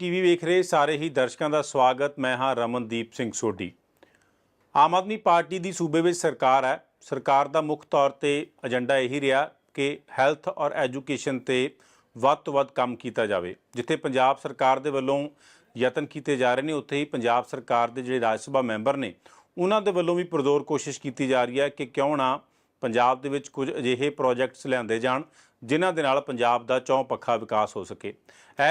TV ਵੇਖ ਰਹੇ ਸਾਰੇ ਹੀ ਦਰਸ਼ਕਾਂ ਦਾ ਸਵਾਗਤ। ਮੈਂ ਹਾਂ ਰਮਨਦੀਪ ਸਿੰਘ ਸੋਢੀ। ਆਮ ਆਦਮੀ ਪਾਰਟੀ ਦੀ ਸੂਬੇ ਵਿੱਚ ਸਰਕਾਰ ਹੈ। ਸਰਕਾਰ ਦਾ ਮੁੱਖ ਤੌਰ ਤੇ ਏਜੰਡਾ ਇਹੀ ਰਿਹਾ ਕਿ ਹੈਲਥ ਔਰ ਐਜੂਕੇਸ਼ਨ ਤੇ ਵੱਧ ਤੋਂ ਵੱਧ ਕੰਮ ਕੀਤਾ ਜਾਵੇ, ਜਿੱਥੇ ਪੰਜਾਬ ਸਰਕਾਰ ਦੇ ਵੱਲੋਂ ਯਤਨ ਕੀਤੇ ਜਾ ਰਹੇ ਨੇ, ਉੱਥੇ ਹੀ ਪੰਜਾਬ ਸਰਕਾਰ ਦੇ ਜਿਹੜੇ ਰਾਜ ਸਭਾ ਮੈਂਬਰ ਨੇ, ਉਹਨਾਂ ਦੇ ਵੱਲੋਂ ਵੀ ਪਰਜ਼ੋਰ ਕੋਸ਼ਿਸ਼ ਕੀਤੀ ਜਾ ਰਹੀ ਹੈ ਕਿ ਕਿਉਂ ਨਾ ਪੰਜਾਬ ਦੇ ਵਿੱਚ ਕੁਝ ਅਜਿਹੇ ਪ੍ਰੋਜੈਕਟਸ ਲਿਆਂਦੇ ਜਾਣ ਜਿਨ੍ਹਾਂ ਦੇ ਨਾਲ ਪੰਜਾਬ ਦਾ ਚੌਂ ਪੱਖਾ ਵਿਕਾਸ ਹੋ ਸਕੇ।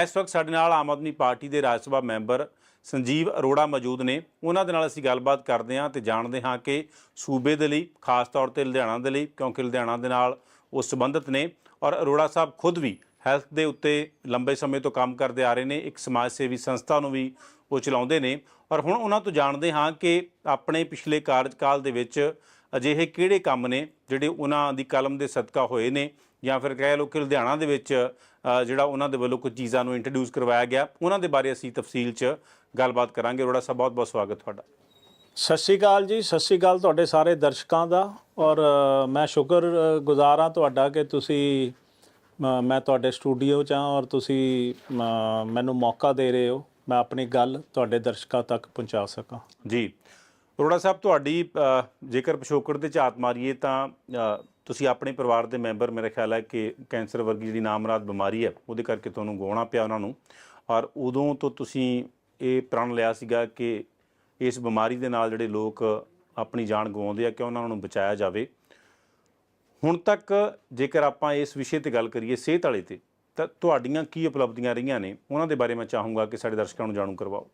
ਇਸ ਵਕਤ ਸਾਡੇ ਨਾਲ ਆਮ ਆਦਮੀ ਪਾਰਟੀ ਦੇ ਰਾਜ ਸਭਾ ਮੈਂਬਰ ਸੰਜੀਵ ਅਰੋੜਾ ਮੌਜੂਦ ਨੇ। ਉਹਨਾਂ ਦੇ ਨਾਲ ਅਸੀਂ ਗੱਲਬਾਤ ਕਰਦੇ ਹਾਂ ਤੇ ਜਾਣਦੇ ਹਾਂ ਕਿ ਸੂਬੇ ਦੇ ਲਈ, ਖਾਸ ਤੌਰ ਤੇ ਲੁਧਿਆਣਾ ਦੇ ਲਈ, ਕਿਉਂਕਿ ਲੁਧਿਆਣਾ ਦੇ ਨਾਲ ਉਹ ਸੰਬੰਧਿਤ ਨੇ ਔਰ ਅਰੋੜਾ ਸਾਹਿਬ ਖੁਦ ਵੀ ਹੈਲਥ ਦੇ ਉੱਤੇ ਲੰਬੇ ਸਮੇਂ ਤੋਂ ਕੰਮ ਕਰਦੇ ਆ ਰਹੇ ਨੇ। ਇੱਕ ਸਮਾਜ ਸੇਵੀ ਸੰਸਥਾ ਨੂੰ ਵੀ ਉਹ ਚਲਾਉਂਦੇ ਨੇ। ਔਰ ਹੁਣ ਉਹਨਾਂ ਤੋਂ ਜਾਣਦੇ ਹਾਂ ਕਿ ਆਪਣੇ ਪਿਛਲੇ ਕਾਰਜਕਾਲ ਦੇ ਵਿੱਚ ਅਜਿਹੇ ਕਿਹੜੇ ਕੰਮ ਨੇ ਜਿਹੜੇ ਉਹਨਾਂ ਦੀ ਕਲਮ ਦੇ ਸਦਕਾ ਹੋਏ ਨੇ ਜਾਂ ਫਿਰ ਕਹਿ ਲਓ ਕਿ ਲੁਧਿਆਣਾ ਦੇ ਵਿੱਚ ਜਿਹੜਾ ਉਹਨਾਂ ਦੇ ਵੱਲੋਂ ਕੁਝ ਚੀਜ਼ਾਂ ਨੂੰ ਇੰਟਰੋਡਿਊਸ ਕਰਵਾਇਆ ਗਿਆ ਉਹਨਾਂ ਦੇ ਬਾਰੇ ਅਸੀਂ ਤਫਸੀਲ 'ਚ ਗੱਲਬਾਤ ਕਰਾਂਗੇ। ਅਰੋੜਾ ਸਾਹਿਬ ਬਹੁਤ ਬਹੁਤ ਸਵਾਗਤ ਤੁਹਾਡਾ। ਸਤਿ ਸ਼੍ਰੀ ਅਕਾਲ ਜੀ ਸਤਿ ਸ਼੍ਰੀ ਅਕਾਲ ਤੁਹਾਡੇ ਸਾਰੇ ਦਰਸ਼ਕਾਂ ਦਾ। ਔਰ ਮੈਂ ਸ਼ੁਕਰ ਗੁਜ਼ਾਰ ਹਾਂ ਤੁਹਾਡਾ ਕਿ ਤੁਸੀਂ ਮੈਂ ਤੁਹਾਡੇ ਸਟੂਡੀਓ 'ਚ ਹਾਂ ਔਰ ਤੁਸੀਂ ਮੈਨੂੰ ਮੌਕਾ ਦੇ ਰਹੇ ਹੋ। ਮੈਂ ਆਪਣੀ ਗੱਲ ਤੁਹਾਡੇ ਦਰਸ਼ਕਾਂ ਤੱਕ ਪਹੁੰਚਾ ਸਕਾਂ। ਜੀ। ਅਰੋੜਾ ਸਾਹਿਬ ਤੁਹਾਡੀ ਜੇਕਰ ਪਿਛੋਕੜ ਤੇ ਝਾਤ ਮਾਰੀਏ ਤਾਂ ਤੁਸੀਂ ਆਪਣੇ ਪਰਿਵਾਰ ਦੇ ਮੈਂਬਰ, ਮੇਰੇ ਖਿਆਲ ਹੈ ਕਿ ਕੈਂਸਰ ਵਰਗੀ ਜਿਹੜੀ ਨਾਮਰਾਦ ਬਿਮਾਰੀ ਹੈ, ਉਹਦੇ ਕਰਕੇ ਤੁਹਾਨੂੰ ਗਵਾਉਣਾ ਪਿਆ ਉਹਨਾਂ ਨੂੰ। ਔਰ ਉਦੋਂ ਤੋਂ ਤੁਸੀਂ ਇਹ ਪ੍ਰਣ ਲਿਆ ਸੀਗਾ ਕਿ ਇਸ ਬਿਮਾਰੀ ਦੇ ਨਾਲ ਜਿਹੜੇ ਲੋਕ ਆਪਣੀ ਜਾਨ ਗਵਾਉਂਦੇ ਆ, ਕਿ ਉਹਨਾਂ ਨੂੰ ਬਚਾਇਆ ਜਾਵੇ। ਹੁਣ ਤੱਕ ਜੇਕਰ ਆਪਾਂ ਇਸ ਵਿਸ਼ੇ ਤੇ ਗੱਲ ਕਰੀਏ ਸਿਹਤ ਵਾਲੇ ਤੇ, ਤਾਂ ਤੁਹਾਡੀਆਂ ਕੀ ਉਪਲਬਧੀਆਂ ਰਹੀਆਂ ਨੇ? ਉਹਨਾਂ ਦੇ ਬਾਰੇ ਮੈਂ ਚਾਹੂੰਗਾ ਕਿ ਸਾਡੇ ਦਰਸ਼ਕਾਂ ਨੂੰ ਜਾਣੂ ਕਰਵਾਓ।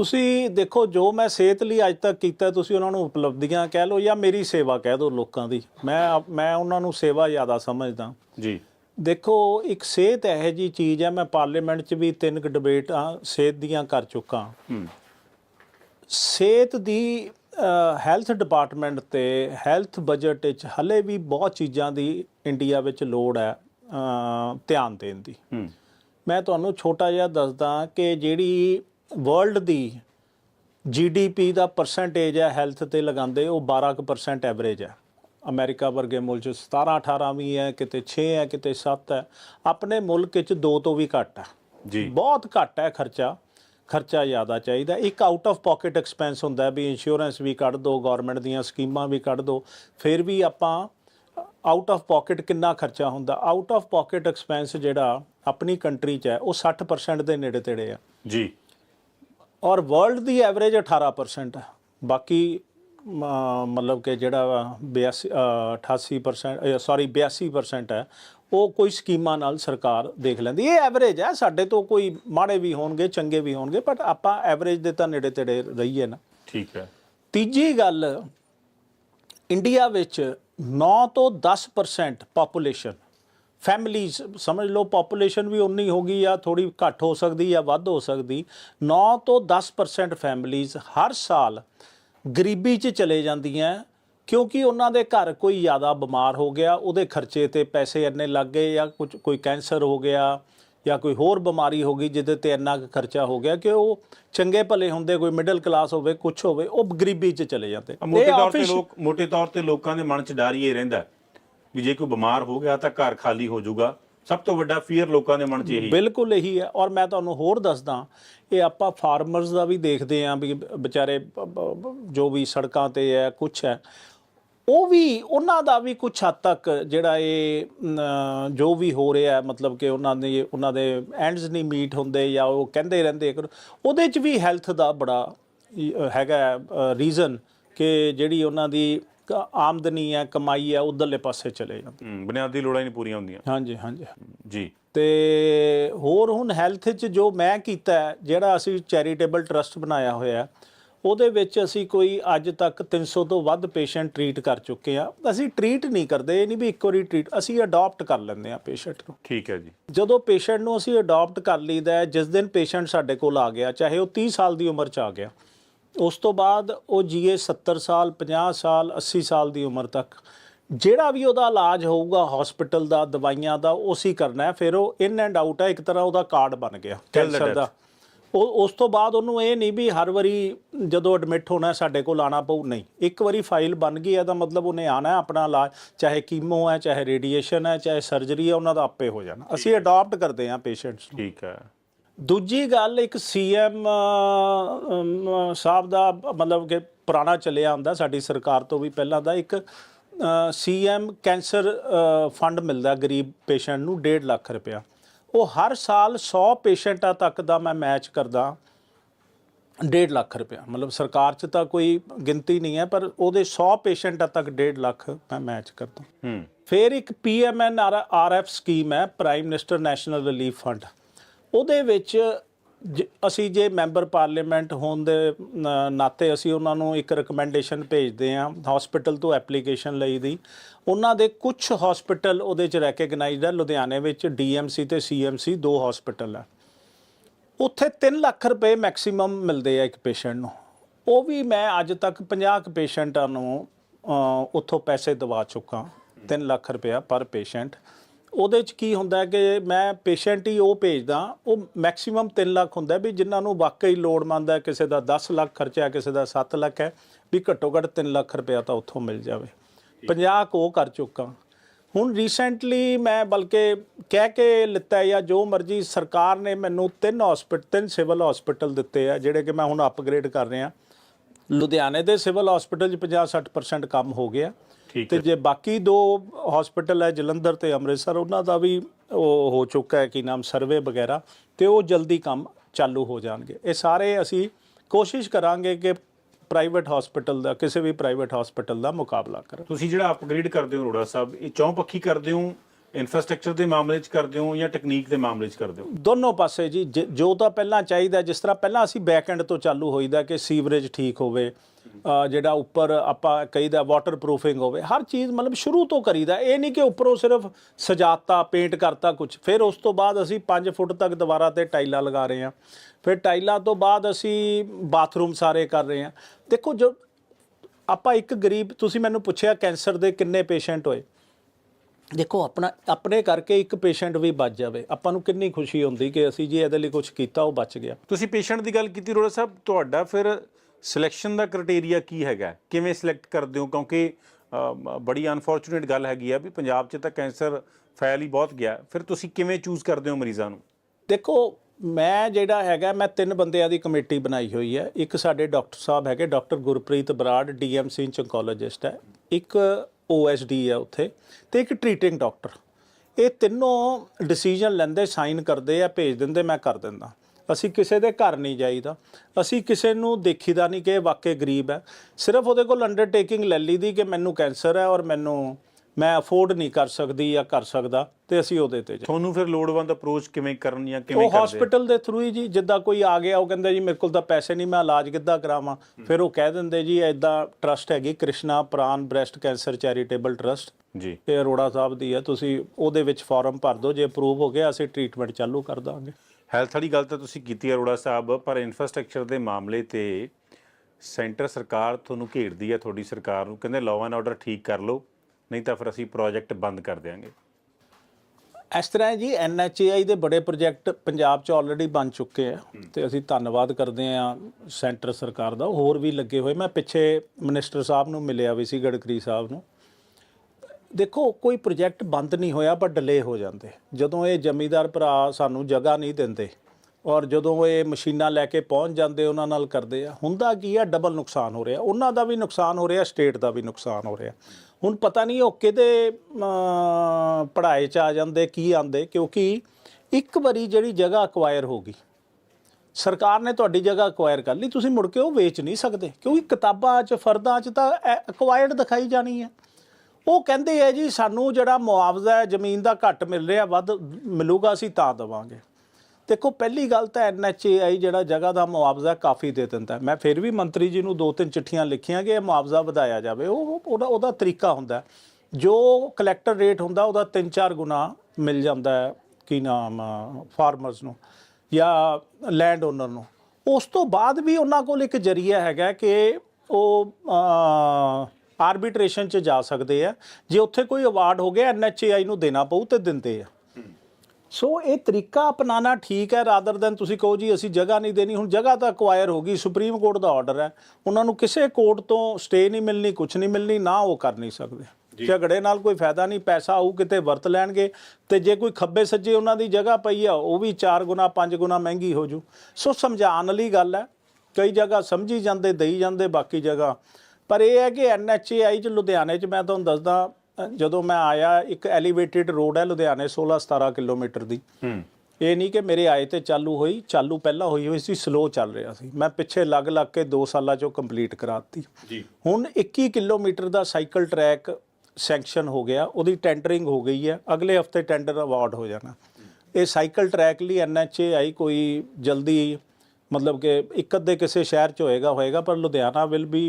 ਤੁਸੀਂ ਦੇਖੋ ਜੋ ਮੈਂ ਸਿਹਤ ਲਈ ਅੱਜ ਤੱਕ ਕੀਤਾ ਤੁਸੀਂ ਉਹਨਾਂ ਨੂੰ ਉਪਲਬਧੀਆਂ ਕਹਿ ਲਓ ਜਾਂ ਮੇਰੀ ਸੇਵਾ ਕਹਿ ਦਿਓ ਲੋਕਾਂ ਦੀ। ਮੈਂ ਮੈਂ ਉਹਨਾਂ ਨੂੰ ਸੇਵਾ ਜ਼ਿਆਦਾ ਸਮਝਦਾ। ਜੀ। ਦੇਖੋ ਇੱਕ ਸਿਹਤ ਇਹੋ ਜੀ ਚੀਜ਼ ਹੈ ਮੈਂ ਪਾਰਲੀਮੈਂਟ 'ਚ ਵੀ ਤਿੰਨ ਕੁ ਡਿਬੇਟਾਂ ਸਿਹਤ ਦੀਆਂ ਕਰ ਚੁੱਕਾ। ਸਿਹਤ ਦੀ ਹੈਲਥ ਡਿਪਾਰਟਮੈਂਟ ਤੇ ਹੈਲਥ ਬਜਟ ਵਿੱਚ ਹਲੇ ਵੀ ਬਹੁਤ ਚੀਜ਼ਾਂ ਦੀ ਇੰਡੀਆ ਵਿੱਚ ਲੋੜ ਹੈ ਧਿਆਨ ਦੇਣ ਦੀ। ਮੈਂ ਤੁਹਾਨੂੰ ਛੋਟਾ ਜਿਹਾ ਦੱਸਦਾ ਕਿ ਜਿਹੜੀ ਵਰਲਡ ਦੀ ਜੀਡੀਪੀ ਦਾ ਪਰਸੈਂਟੇਜ ਹੈ ਹੈਲਥ ਤੇ ਲਗਾਉਂਦੇ ਉਹ 12% ਐਵਰੇਜ ਹੈ। ਅਮਰੀਕਾ ਵਰਗੇ ਮੁਲਕ 'ਚ 17 18 ਵੀ ਹੈ ਕਿਤੇ 6 ਹੈ ਕਿਤੇ 7 ਹੈ। ਆਪਣੇ ਮੁਲਕ ਵਿੱਚ 2 ਤੋਂ ਵੀ ਘੱਟ ਹੈ। ਜੀ। ਬਹੁਤ ਘੱਟ ਹੈ ਖਰਚਾ। ਖਰਚਾ ਜ਼ਿਆਦਾ ਚਾਹੀਦਾ। ਇੱਕ ਆਊਟ ਆਫ ਪਾਕਟ ਐਕਸਪੈਂਸ ਹੁੰਦਾ ਵੀ ਇੰਸ਼ੋਰੈਂਸ ਵੀ ਕੱਢ ਦੋ ਗਵਰਨਮੈਂਟ ਦੀਆਂ ਸਕੀਮਾਂ ਵੀ ਕੱਢ ਦੋ। ਫਿਰ ਵੀ ਆਪਾਂ ਆਊਟ ਆਫ ਪਾਕਟ ਕਿੰਨਾ ਖਰਚਾ ਹੁੰਦਾ? ਆਊਟ ਆਫ ਪਾਕਟ ਐਕਸਪੈਂਸ ਜਿਹੜਾ ਆਪਣੀ ਕੰਟਰੀ 'ਚ ਹੈ ਉਹ 60% ਦੇ ਨੇੜੇ ਤੇੜੇ ਆ ਜੀ। ਔਰ ਵਰਲਡ ਦੀ ਐਵਰੇਜ 18% ਹੈ। ਬਾਕੀ ਮਤਲਬ ਕਿ ਜਿਹੜਾ ਵਾ 82 ਅ, 88% ਸੌਰੀ 82% ਹੈ ਉਹ ਕੋਈ ਸਕੀਮਾਂ ਨਾਲ ਸਰਕਾਰ ਦੇਖ ਲੈਂਦੀ। ਇਹ ਐਵਰੇਜ ਹੈ ਸਾਡੇ ਤੋਂ ਕੋਈ ਮਾੜੇ ਵੀ ਹੋਣਗੇ ਚੰਗੇ ਵੀ ਹੋਣਗੇ ਬਟ ਆਪਾਂ ਐਵਰੇਜ ਦੇ ਤਾਂ ਨੇੜੇ ਤੇੜੇ ਰਹੀਏ ਨਾ। ਠੀਕ ਹੈ। ਤੀਜੀ ਗੱਲ ਇੰਡੀਆ ਵਿੱਚ 9 ਤੋਂ 10% ਪਾਪੂਲੇਸ਼ਨ ਫੈਮਿਲੀਜ਼ ਸਮਝ ਲਓ ਪਾਪੂਲੇਸ਼ਨ ਵੀ ਉਨੀ ਹੋਗੀ ਜਾਂ ਥੋੜੀ ਘੱਟ ਹੋ ਸਕਦੀ ਜਾਂ ਵੱਧ ਹੋ ਸਕਦੀ। 9 ਤੋਂ 10% ਫੈਮਿਲੀਜ਼ ਹਰ ਸਾਲ ਗਰੀਬੀ 'ਚ ਚਲੇ ਜਾਂਦੀਆਂ ਕਿਉਂਕਿ ਉਹਨਾਂ ਦੇ ਘਰ ਕੋਈ ਜ਼ਿਆਦਾ ਬਿਮਾਰ ਹੋ ਗਿਆ ਉਹਦੇ ਖਰਚੇ ਤੇ ਪੈਸੇ ਇੰਨੇ ਲੱਗ ਗਏ ਜਾਂ ਕੁਝ ਕੋਈ ਕੈਂਸਰ ਹੋ ਗਿਆ ਜਾਂ ਕੋਈ ਹੋਰ ਬਿਮਾਰੀ ਹੋ ਗਈ ਜਿਹਦੇ ਤੇ ਇੰਨਾ ਖਰਚਾ ਹੋ ਗਿਆ ਕਿ ਉਹ ਚੰਗੇ ਭਲੇ ਹੁੰਦੇ ਕੋਈ ਮਿਡਲ ਕਲਾਸ ਹੋਵੇ ਕੁਝ ਹੋਵੇ ਉਹ ਗਰੀਬੀ 'ਚ ਚਲੇ ਜਾਂਦੇ। ਮੋਟੇ ਤੌਰ ਤੇ ਲੋਕ ਮੋਟੇ ਤੌਰ ਤੇ ਲੋਕਾਂ ਦੇ ਮਨ 'ਚ ਡਰ ਹੀ ਰਹਿੰਦਾ। ਹੈ ਵੀ ਜੇ ਕੋਈ ਬਿਮਾਰ ਹੋ ਗਿਆ ਤਾਂ ਘਰ ਖਾਲੀ ਹੋ ਜਾਊਗਾ। ਸਭ ਤੋਂ ਵੱਡਾ ਫੀਅਰ ਲੋਕਾਂ ਦੇ ਮਨ 'ਚ ਇਹੀ ਬਿਲਕੁਲ ਇਹੀ ਹੈ। ਔਰ ਮੈਂ ਤੁਹਾਨੂੰ ਹੋਰ ਦੱਸਦਾ, ਇਹ ਆਪਾਂ ਫਾਰਮਰਸ ਦਾ ਵੀ ਦੇਖਦੇ ਆਂ ਵੀ ਵਿਚਾਰੇ ਜੋ ਵੀ ਸੜਕਾਂ ਤੇ ਹੈ, ਕੁਛ ਹੈ, ਉਹ ਵੀ, ਉਹਨਾਂ ਦਾ ਵੀ ਕੁਛ ਹੱਦ ਤੱਕ ਜਿਹੜਾ ਇਹ ਜੋ ਵੀ ਹੋ ਰਿਹਾ ਮਤਲਬ ਕਿ ਉਹਨਾਂ ਦੇ ਉਹਨਾਂ ਦੇ ਐਂਡਸ ਨਹੀਂ ਮੀਟ ਹੁੰਦੇ ਜਾਂ ਉਹ ਕਹਿੰਦੇ ਰਹਿੰਦੇ ਉਹਦੇ ਚ ਵੀ ਹੈਲਥ ਦਾ ਬੜਾ ਹੈਗਾ ਰੀਜ਼ਨ ਕਿ ਜਿਹੜੀ ਉਹਨਾਂ ਦੀ ਆਮਦਨੀ ਹੈ ਕਮਾਈ ਹੈ ਉਧਰਲੇ ਪਾਸੇ ਚਲੇ ਜਾਂਦੇ। ਹੂੰ, ਬੁਨਿਆਦੀ ਲੋੜਾਂ ਹੀ ਨਹੀਂ ਪੂਰੀਆਂ ਹੁੰਦੀਆਂ। ਹਾਂਜੀ ਹਾਂਜੀ। ਜੀ। ਤੇ ਹੋਰ ਹੁਣ ਹੈਲਥ 'ਚ ਜੋ ਮੈਂ ਕੀਤਾ ਹੈ, ਜਿਹੜਾ ਅਸੀਂ ਚੈਰੀਟੇਬਲ ਟਰਸਟ ਬਣਾਇਆ ਹੋਇਆ ਹੈ, ਉਹਦੇ ਵਿੱਚ ਅਸੀਂ ਕੋਈ ਅੱਜ ਤੱਕ 300 ਤੋਂ ਵੱਧ ਪੇਸ਼ੈਂਟ ਟ੍ਰੀਟ ਕਰ ਚੁੱਕੇ ਆ ਅਸੀਂ ਟ੍ਰੀਟ ਨਹੀਂ ਕਰਦੇ ਇਹ ਨਹੀਂ ਵੀ ਇੱਕ ਵਾਰੀ ਟ੍ਰੀਟ ਅਸੀਂ ਅਡਾਪਟ ਕਰ ਲੈਂਦੇ ਆ ਪੇਸ਼ੈਂਟ ਨੂੰ। ਠੀਕ ਹੈ ਜੀ। ਜਦੋਂ ਪੇਸ਼ੈਂਟ ਨੂੰ ਅਸੀਂ ਅਡਾਪਟ ਕਰ ਲਈਦਾ ਹੈ, ਜਿਸ ਦਿਨ ਪੇਸ਼ੈਂਟ ਸਾਡੇ ਕੋਲ ਆ ਗਿਆ ਚਾਹੇ ਉਹ 30 ਸਾਲ ਦੀ ਉਮਰ 'ਚ ਆ ਗਿਆ ਉਸ ਤੋਂ ਬਾਅਦ ਉਹ ਜੀਏ 70 ਸਾਲ 50 ਸਾਲ 80 ਸਾਲ ਦੀ ਉਮਰ ਤੱਕ। ਜਿਹੜਾ ਵੀ ਉਹਦਾ ਇਲਾਜ ਹੋਊਗਾ ਹਸਪੀਟਲ ਦਾ ਦਵਾਈਆਂ ਦਾ ਉਹ ਅਸੀਂ ਕਰਨਾ ਹੈ। ਫਿਰ ਉਹ ਇਨ ਐਂਡ ਆਊਟ ਹੈ। ਇੱਕ ਤਰ੍ਹਾਂ ਉਹਦਾ ਕਾਰਡ ਬਣ ਗਿਆ ਕੈਂਸਰ ਦਾ। ਉਹ ਉਸ ਤੋਂ ਬਾਅਦ ਉਹਨੂੰ ਇਹ ਨਹੀਂ ਵੀ ਹਰ ਵਾਰੀ ਜਦੋਂ ਐਡਮਿਟ ਹੋਣਾ ਸਾਡੇ ਕੋਲ ਆਣਾ ਪਊ। ਨਹੀਂ ਇੱਕ ਵਾਰੀ ਫਾਈਲ ਬਣ ਗਈ ਹੈ ਤਾਂ ਮਤਲਬ ਉਹਨੇ ਆਣਾ ਆਪਣਾ ਇਲਾਜ। ਚਾਹੇ ਕੀਮੋ ਹੈ ਚਾਹੇ ਰੇਡੀਏਸ਼ਨ ਹੈ ਚਾਹੇ ਸਰਜਰੀ ਹੈ ਉਹਨਾਂ ਦਾ ਆਪੇ ਹੋ ਜਾਣਾ। ਅਸੀਂ ਅਡਾਪਟ ਕਰਦੇ ਹਾਂ ਪੇਸ਼ੈਂਟਸ ਨੂੰ। ਠੀਕ ਹੈ। ਦੂਜੀ ਗੱਲ ਇੱਕ ਸੀਐਮ ਸਾਹਿਬ ਦਾ ਮਤਲਬ ਕਿ ਪੁਰਾਣਾ ਚੱਲਿਆ ਆਉਂਦਾ ਸਾਡੀ ਸਰਕਾਰ ਤੋਂ ਵੀ ਪਹਿਲਾਂ ਦਾ ਇੱਕ ਸੀਐਮ ਕੈਂਸਰ ਫੰਡ ਮਿਲਦਾ ਗਰੀਬ ਪੇਸ਼ੈਂਟ ਨੂੰ 1.5 ਲੱਖ ਰੁਪਇਆ। ਉਹ ਹਰ ਸਾਲ 100 ਪੇਸ਼ੈਂਟਾਂ ਤੱਕ ਦਾ ਮੈਂ ਮੈਚ ਕਰਦਾ 1.5 ਲੱਖ ਰੁਪਇਆ। ਮਤਲਬ ਸਰਕਾਰ 'ਚ ਤਾਂ ਕੋਈ ਗਿਣਤੀ ਨਹੀਂ ਹੈ ਪਰ ਉਹਦੇ 100 ਪੇਸ਼ੈਂਟਾਂ ਤੱਕ 1.5 ਲੱਖ ਮੈਂ ਮੈਚ ਕਰਦਾ। ਹੂੰ। ਫਿਰ ਇੱਕ ਪੀਐਮਐਨ ਆਰਐਫ ਸਕੀਮ ਹੈ prime minister national relief fund. ਉਹਦੇ ਵਿੱਚ ਜ- ਅਸੀਂ ਜੇ ਮੈਂਬਰ ਪਾਰਲੀਮੈਂਟ ਹੋਣ ਦੇ ਨਾਤੇ ਅਸੀਂ ਉਹਨਾਂ ਨੂੰ ਇੱਕ ਰეკਮੈਂਡੇਸ਼ਨ ਭੇਜਦੇ ਹਾਂ ਹਸਪੀਟਲ ਤੋਂ ਐਪਲੀਕੇਸ਼ਨ ਲਈ ਦੀ ਉਹਨਾਂ ਦੇ ਕੁਝ ਹਸਪੀਟਲ ਉਹਦੇ ਚ ਰੈਕਗਨਾਈਜ਼ਡ ਹੈ, ਲੁਧਿਆਣੇ ਵਿੱਚ ਡੀਐਮਸੀ ਤੇ ਸੀਐਮਸੀ ਦੋ ਹਸਪੀਟਲ ਹੈ। ਉੱਥੇ 3 ਲੱਖ ਰੁਪਏ ਮੈਕਸਿਮਮ ਮਿਲਦੇ ਆ ਇੱਕ ਪੇਸ਼ੈਂਟ ਨੂੰ। ਉਹ ਵੀ ਮੈਂ ਅੱਜ ਤੱਕ 50 ਕੁ ਪੇਸ਼ੈਂਟਾਂ ਨੂੰ ਉੱਥੋਂ ਪੈਸੇ ਦਵਾ ਚੁੱਕਾ। 3 ਲੱਖ ਰੁਪਇਆ ਪਰ ਪੇਸ਼ੈਂਟ ਉਹਦੇ ਚ ਕੀ ਹੁੰਦਾ ਕਿ ਮੈਂ ਪੇਸ਼ੈਂਟ ਹੀ ਉਹ ਭੇਜਦਾ ਉਹ ਮੈਕਸਿਮਮ 3 ਲੱਖ ਹੁੰਦਾ ਵੀ ਜਿਨ੍ਹਾਂ ਨੂੰ ਵਾਕਈ ਲੋੜਮੰਦ ਹੈ ਕਿਸੇ ਦਾ 10 ਲੱਖ ਖਰਚਾ ਕਿਸੇ ਦਾ 7 ਲੱਖ ਹੈ ਵੀ ਘੱਟੋ ਘੱਟ 3 ਲੱਖ ਰੁਪਇਆ ਤਾਂ ਉੱਥੋਂ ਮਿਲ ਜਾਵੇ। 50 ਕੁ ਕਰ ਚੁੱਕਾ। ਹੁਣ ਰੀਸੈਂਟਲੀ ਮੈਂ ਬਲਕਿ ਕਹਿ ਕੇ ਲਿੱਤਾ ਜਾਂ ਜੋ ਮਰਜ਼ੀ ਸਰਕਾਰ ਨੇ ਮੈਨੂੰ ਤਿੰਨ ਹਸਪੀਟਲ ਤਿੰਨ ਸਿਵਲ ਹਸਪੀਟਲ ਦਿੱਤੇ ਆ ਜਿਹੜੇ ਕਿ ਮੈਂ ਹੁਣ ਅਪਗ੍ਰੇਡ ਕਰ ਰਿਹਾ। ਲੁਧਿਆਣੇ ਦੇ ਸਿਵਲ ਹਸਪੀਟਲ 'ਚ 50-60% ਕੰਮ ਹੋ ਗਿਆ। ਤੇ ਜੇ ਬਾਕੀ ਦੋ ਹਸਪੀਟਲ ਹੈ ਜਲੰਧਰ ਤੇ ਅੰਮ੍ਰਿਤਸਰ ਉਹਨਾਂ ਦਾ ਵੀ ਉਹ ਹੋ ਚੁੱਕਾ ਹੈ ਕੀ ਨਾਮ ਸਰਵੇ ਵਗੈਰਾ ਤੇ ਉਹ ਜਲਦੀ ਕੰਮ ਚਾਲੂ ਹੋ ਜਾਣਗੇ। ਇਹ ਸਾਰੇ ਅਸੀਂ ਕੋਸ਼ਿਸ਼ ਕਰਾਂਗੇ ਕਿ ਪ੍ਰਾਈਵੇਟ ਹਸਪੀਟਲ ਦਾ ਕਿਸੇ ਵੀ ਪ੍ਰਾਈਵੇਟ ਹਸਪੀਟਲ ਦਾ ਮੁਕਾਬਲਾ ਕਰਨ ਤੁਸੀਂ ਜਿਹੜਾ ਅਪਗ੍ਰੇਡ ਕਰਦੇ ਹੋ ਅਰੋੜਾ ਸਾਹਿਬ ਇਹ ਚੌਂ ਪੱਖੀ ਕਰਦੇ ਹੋ ਇਨਫਰਾਸਟ੍ਰਕਚਰ ਦੇ ਮਾਮਲੇ 'ਚ ਕਰਦੇ ਹੋ ਜਾਂ ਟੈਕਨੀਕ ਦੇ ਮਾਮਲੇ 'ਚ ਕਰਦੇ ਹੋ? ਦੋਨੋਂ ਪਾਸੇ ਜੀ ਜ- ਜੋ ਤਾਂ ਪਹਿਲਾਂ ਚਾਹੀਦਾ ਜਿਸ ਤਰ੍ਹਾਂ ਪਹਿਲਾਂ ਅਸੀਂ ਬੈਕਐਂਡ ਤੋਂ ਚਾਲੂ ਹੋਈਦਾ ਕਿ ਸੀਵਰੇਜ ਠੀਕ ਹੋਵੇ ਅ, ਜਿਹੜਾ ਉੱਪਰ ਆਪਾਂ ਕਹੀਦਾ ਵਾਟਰਪ੍ਰੂਫਿੰਗ ਹੋਵੇ ਹਰ ਚੀਜ਼ ਮਤਲਬ ਸ਼ੁਰੂ ਤੋਂ ਕਰੀਦਾ। ਇਹ ਨਹੀਂ ਕਿ ਉੱਪਰੋਂ ਸਿਰਫ ਸਜਾਤਾ ਪੇਂਟ ਕਰਤਾ ਕੁਝ ਫਿਰ ਉਸ ਤੋਂ ਬਾਅਦ ਅਸੀਂ 5 ਫੁੱਟ ਤੱਕ ਦੀਵਾਰਾਂ ਤੇ ਟਾਈਲਾਂ ਲਗਾ ਰਹੇ ਹਾਂ। ਫਿਰ ਟਾਈਲਾਂ ਤੋਂ ਬਾਅਦ ਅਸੀਂ ਬਾਥਰੂਮ ਸਾਰੇ ਕਰ ਰਹੇ ਹਾਂ। ਦੇਖੋ ਜੋ ਆਪਾਂ ਇੱਕ ਗਰੀਬ ਤੁਸੀਂ ਮੈਨੂੰ ਪੁੱਛਿਆ ਕੈਂਸਰ ਦੇ ਕਿੰਨੇ ਪੇਸ਼ੈਂਟ ਹੋਏ? ਦੇਖੋ ਆਪਣਾ ਆਪਣੇ ਕਰਕੇ ਇੱਕ ਪੇਸ਼ੈਂਟ ਵੀ ਬਚ ਜਾਵੇ। ਆਪਾਂ ਨੂੰ ਕਿੰਨੀ ਖੁਸ਼ੀ ਹੁੰਦੀ ਕਿ ਅਸੀਂ ਜੀ ਇਹਦੇ ਲਈ ਕੁਝ ਕੀਤਾ ਉਹ ਬਚ ਗਿਆ। ਤੁਸੀਂ ਪੇਸ਼ੈਂਟ ਦੀ ਗੱਲ ਕੀਤੀ ਅਰੋੜਾ ਸਾਹਿਬ ਤੁਹਾਡਾ ਫਿਰ ਸਿਲੈਕਸ਼ਨ ਦਾ ਕ੍ਰਾਈਟੇਰੀਆ ਕੀ ਹੈਗਾ? ਕਿਵੇਂ ਸਿਲੈਕਟ ਕਰਦੇ ਹੋ? ਕਿਉਂਕਿ ਬੜੀ ਅਨਫੋਰਚੂਨੇਟ ਗੱਲ ਹੈਗੀ ਆ ਵੀ ਪੰਜਾਬ 'ਚ ਤਾਂ ਕੈਂਸਰ ਫੈਲ ਹੀ ਬਹੁਤ ਗਿਆ। ਫਿਰ ਤੁਸੀਂ ਕਿਵੇਂ ਚੂਜ਼ ਕਰਦੇ ਹੋ ਮਰੀਜ਼ਾਂ ਨੂੰ? ਦੇਖੋ ਮੈਂ ਜਿਹੜਾ ਹੈਗਾ ਮੈਂ ਤਿੰਨ ਬੰਦਿਆਂ ਦੀ ਕਮੇਟੀ ਬਣਾਈ ਹੋਈ ਹੈ। ਇੱਕ ਸਾਡੇ ਡਾਕਟਰ ਸਾਹਿਬ ਹੈਗੇ ਡਾਕਟਰ ਗੁਰਪ੍ਰੀਤ ਬਰਾੜ ਡੀਐਮਸੀ ਚ ਹੈ। ਇੱਕ ਓਐਸਡੀ ਹੈ ਉੱਥੇ, ਤੇ ਇੱਕ ਟ੍ਰੀਟਿੰਗ ਡਾਕਟਰ ਇਹ ਤਿੰਨੋਂ ਡਿਸੀਜਨ ਲੈਂਦੇ ਸਾਈਨ ਕਰਦੇ ਆ, ਭੇਜ ਦਿੰਦੇ, ਮੈਂ ਕਰ ਦਿੰਦਾ। ਅਸੀਂ ਕਿਸੇ ਦੇ ਘਰ ਨਹੀਂ ਜਾਈਦਾ। ਅਸੀਂ ਕਿਸੇ ਨੂੰ ਦੇਖੀਦਾ ਨਹੀਂ ਕਿ ਇਹ ਵਾਕਈ ਗਰੀਬ ਹੈ। ਸਿਰਫ ਉਹਦੇ ਕੋਲ ਅੰਡਰਟੇਕਿੰਗ ਲੈ ਲਈਦੀ ਕਿ ਮੈਨੂੰ ਕੈਂਸਰ ਹੈ ਔਰ ਮੈਨੂੰ ਮੈਂ ਅਫੋਰਡ ਨਹੀਂ ਕਰ ਸਕਦੀ ਜਾਂ ਕਰ ਸਕਦਾ ਤੇ ਅਸੀਂ ਉਹਦੇ ਤੇ ਤੁਹਾਨੂੰ ਫਿਰ ਲੋੜਵੰਦ ਅਪਰੋਚ ਕਿਵੇਂ ਕਰਨ ਜਾਂ ਕਿਵੇਂ ਉਹ ਕਰਦੇ? ਹਸਪੀਟਲ ਦੇ ਥਰੂ ਹੀ ਜੀ ਜਿੱਦਾਂ ਕੋਈ ਆ ਗਿਆ ਉਹ ਕਹਿੰਦਾ ਜੀ ਮੇਰੇ ਕੋਲ ਤਾਂ ਪੈਸੇ ਨਹੀਂ ਮੈਂ ਇਲਾਜ ਕਿੱਦਾਂ ਕਰਾਵਾਂ? ਫਿਰ ਉਹ ਕਹਿ ਦਿੰਦੇ ਜੀ ਐਦਾਂ ਟਰਸਟ ਹੈਗੀ Krishna Pran breast cancer charitable trust ਜੀ। ਇਹ ਅਰੋੜਾ ਸਾਹਿਬ ਦੀ ਹੈ ਤੁਸੀਂ ਉਹਦੇ ਵਿੱਚ ਫਾਰਮ ਭਰ ਦਿਓ ਜੇ ਅਪਰੂਵ ਹੋ ਗਿਆ ਅਸੀਂ ਟ੍ਰੀਟਮੈਂਟ ਚਾਲੂ ਕਰ ਦਾਂਗੇ। ਹੈਲਥ ਵਾਲੀ ਗੱਲ ਤਾਂ ਤੁਸੀਂ ਕੀਤੀ ਅਰੋੜਾ ਸਾਹਿਬ ਪਰ ਇਨਫਰਾਸਟ੍ਰਕਚਰ ਦੇ ਮਾਮਲੇ ਤੇ ਸੈਂਟਰ ਸਰਕਾਰ ਤੁਹਾਨੂੰ ਘੇਰਦੀ ਹੈ ਤੁਹਾਡੀ ਸਰਕਾਰ ਨੂੰ ਕਹਿੰਦੇ ਲਾਅ ਐਂਡ ਆਰਡਰ ਠੀਕ ਕਰ ਲਓ। ਨਹੀਂ ਤਾਂ ਫਿਰ ਅਸੀਂ ਪ੍ਰੋਜੈਕਟ ਬੰਦ ਕਰ ਦਿਆਂਗੇ। ਇਸ ਤਰ੍ਹਾਂ ਜੀ ਐਨਐਚਏਆਈ ਦੇ ਬੜੇ ਪ੍ਰੋਜੈਕਟ ਪੰਜਾਬ 'ਚ ਆਲਰੇਡੀ ਬਣ ਚੁੱਕੇ ਆ ਤੇ ਅਸੀਂ ਧੰਨਵਾਦ ਕਰਦੇ ਆ ਸੈਂਟਰ ਸਰਕਾਰ ਦਾ। ਹੋਰ ਵੀ ਲੱਗੇ ਹੋਏ ਮੈਂ ਪਿੱਛੇ ਮਿਨਿਸਟਰ ਸਾਹਿਬ ਨੂੰ ਮਿਲਿਆ ਵੀ ਸੀ ਗਡਕਰੀ ਸਾਹਿਬ ਨੂੰ। ਦੇਖੋ ਕੋਈ ਪ੍ਰੋਜੈਕਟ ਬੰਦ ਨਹੀਂ ਹੋਇਆ ਪਰ ਡਿਲੇ ਹੋ ਜਾਂਦੇ। ਜਦੋਂ ਇਹ ਜ਼ਮੀਂਦਾਰ ਭਰਾ ਸਾਨੂੰ ਜਗ੍ਹਾ ਨਹੀਂ ਦਿੰਦੇ ਔਰ ਜਦੋਂ ਇਹ ਮਸ਼ੀਨਾਂ ਲੈ ਕੇ ਪਹੁੰਚ ਜਾਂਦੇ, ਉਹਨਾਂ ਨਾਲ ਕਰਦੇ ਆ। ਹੁੰਦਾ ਕੀ ਆ? ਡਬਲ ਨੁਕਸਾਨ ਹੋ ਰਿਹਾ। ਉਹਨਾਂ ਦਾ ਵੀ ਨੁਕਸਾਨ ਹੋ ਰਿਹਾ ਸਟੇਟ ਦਾ ਵੀ ਨੁਕਸਾਨ ਹੋ ਰਿਹਾ। ਹੁਣ ਪਤਾ ਨਹੀਂ ਉਹ ਕਿਹਦੇ ਪੜਾਏ ਚ ਆ ਜਾਂਦੇ, ਕੀ ਆਂਦੇ ਕਿਉਂਕਿ ਇੱਕ ਵਾਰੀ ਜਿਹੜੀ ਜਗ੍ਹਾ ਅਕਵਾਇਰ ਹੋ ਗਈ, ਸਰਕਾਰ ਨੇ ਤੁਹਾਡੀ ਜਗ੍ਹਾ ਅਕਵਾਇਰ ਕਰ ਲਈ, ਤੁਸੀਂ ਮੁੜ ਕੇ ਉਹ ਵੇਚ ਨਹੀਂ ਸਕਦੇ। ਕਿਉਂਕਿ ਕਿਤਾਬਾਂ 'ਚ, ਫਰਦਾਂ 'ਚ ਤਾਂ ਅਕਵਾਇਰਡ ਦਿਖਾਈ ਜਾਣੀ ਹੈ। ਉਹ ਕਹਿੰਦੇ ਆ ਜੀ, ਸਾਨੂੰ ਜਿਹੜਾ ਮੁਆਵਜ਼ਾ ਹੈ, ਜ਼ਮੀਨ ਦਾ ਘੱਟ ਮਿਲ ਰਿਹਾ, ਵੱਧ ਮਿਲੂਗਾ, ਅਸੀਂ ਤਾਂ ਦੇਵਾਂਗੇ। ਦੇਖੋ, ਪਹਿਲੀ ਗੱਲ ਤਾਂ ਐਨਐਚਏਆਈ ਜਿਹੜਾ ਜਗ੍ਹਾ ਦਾ ਮੁਆਵਜ਼ਾ ਕਾਫੀ ਦੇ ਦਿੰਦਾ ਮੈਂ ਫਿਰ ਵੀ ਮੰਤਰੀ ਜੀ ਨੂੰ ਦੋ ਤਿੰਨ ਚਿੱਠੀਆਂ ਲਿਖੀਆਂ ਕਿ ਇਹ ਮੁਆਵਜ਼ਾ ਵਧਾਇਆ ਜਾਵੇ। ਉਹ ਉਹਦਾ ਉਹਦਾ ਤਰੀਕਾ ਹੁੰਦਾ ਜੋ ਕਲੈਕਟਰ ਰੇਟ ਹੁੰਦਾ, ਉਹਦਾ 3-4 ਗੁਣਾ ਮਿਲ ਜਾਂਦਾ ਹੈ, ਕੀ ਨਾਮ ਫਾਰਮਰਸ ਨੂੰ ਜਾਂ ਲੈਂਡ ਓਨਰ ਨੂੰ। ਉਸ ਤੋਂ ਬਾਅਦ ਵੀ ਉਹਨਾਂ ਕੋਲ ਇੱਕ ਜਰੀਆ ਹੈਗਾ ਕਿ ਉਹ ਆਰਬਿਟ੍ਰੇਸ਼ਨ 'ਚ ਜਾ ਸਕਦੇ ਆ। ਜੇ ਉੱਥੇ ਕੋਈ ਅਵਾਰਡ ਹੋ ਗਿਆ ਐਨਐਚਏਆਈ ਨੂੰ ਦੇਣਾ ਪਊ ਤੇ ਦਿੰਦੇ ਆ। ਸੋ ਇਹ ਤਰੀਕਾ ਅਪਣਾਣਾ ਠੀਕ ਹੈ ਰਾਦਰ ਦੈਨ ਤੁਸੀਂ ਕਹੋ ਜੀ ਅਸੀਂ ਜਗ੍ਹਾ ਨਹੀਂ ਦੇਣੀ ਹੁਣ ਜਗ੍ਹਾ ਤਾਂ ਅਕਵਾਇਰ ਹੋ ਗਈ ਸੁਪਰੀਮ ਕੋਰਟ ਦਾ ਆਰਡਰ ਹੈ। ਉਹਨਾਂ ਨੂੰ ਕਿਸੇ ਕੋਰਟ ਤੋਂ ਸਟੇ ਨਹੀਂ ਮਿਲਣੀ ਕੁਝ ਨਹੀਂ ਮਿਲਣੀ ਨਾ ਉਹ ਕਰ ਨਹੀਂ ਸਕਦੇ। ਝਗੜੇ ਨਾਲ ਕੋਈ ਫਾਇਦਾ ਨਹੀਂ ਪੈਸਾ ਆਊ ਕਿਤੇ ਵਰਤ ਲੈਣਗੇ ਤੇ ਜੇ ਕੋਈ ਖੱਬੇ ਸੱਜੇ ਉਹਨਾਂ ਦੀ ਜਗ੍ਹਾ ਪਈ ਆ ਉਹ ਵੀ 4 ਗੁਣਾ 5 ਗੁਣਾ ਮਹਿੰਗੀ ਹੋ ਜੂ। ਸੋ ਸਮਝਾਉਣ ਵਾਲੀ ਗੱਲ ਹੈ ਕਈ ਜਗ੍ਹਾ ਸਮਝੀ ਜਾਂਦੇ ਦੇਈ ਜਾਂਦੇ ਬਾਕੀ ਜਗ੍ਹਾ। ਪਰ ਇਹ ਹੈ ਕਿ ਐਨਐਚਏਆਈ ਚ ਲੁਧਿਆਣੇ ਚ ਮੈਂ ਤੁਹਾਨੂੰ ਦੱਸਦਾ ਜਦੋਂ ਮੈਂ ਆਇਆ ਇੱਕ ਐਲੀਵੇਟਿਡ ਰੋਡ ਹੈ ਲੁਧਿਆਣੇ 16 17 ਕਿਲੋਮੀਟਰ ਦੀ। ਹੂੰ। ਇਹ ਨਹੀਂ ਕਿ ਮੇਰੇ ਆਏ ਤੇ ਚਾਲੂ ਹੋਈ ਚਾਲੂ ਪਹਿਲਾਂ ਹੋਈ ਹੋਈ ਸੀ ਸਲੋ ਚੱਲ ਰਿਹਾ ਸੀ। ਮੈਂ ਪਿੱਛੇ ਲੱਗ ਲੱਗ ਕੇ 2 ਸਾਲਾਂ ਚੋਂ ਕੰਪਲੀਟ ਕਰਾਤੀ। ਜੀ। ਹੁਣ 21 ਕਿਲੋਮੀਟਰ ਦਾ ਸਾਈਕਲ ਟਰੈਕ ਸੈਂਕਸ਼ਨ ਹੋ ਗਿਆ ਉਹਦੀ ਟੈਂਡਰਿੰਗ ਹੋ ਗਈ ਹੈ। ਅਗਲੇ ਹਫ਼ਤੇ ਟੈਂਡਰ ਅਵਾਰਡ ਹੋ ਜਾਣਾ। ਇਹ ਸਾਈਕਲ ਟਰੈਕ ਲਈ ਐਨਐਚਏ ਆਈ ਕੋਈ ਜਲਦੀ ਮਤਲਬ ਕਿ ਇੱਕ ਅੱਧੇ ਕਿਸੇ ਸ਼ਹਿਰ 'ਚ ਹੋਏਗਾ ਹੋਏਗਾ ਪਰ Ludhiana will be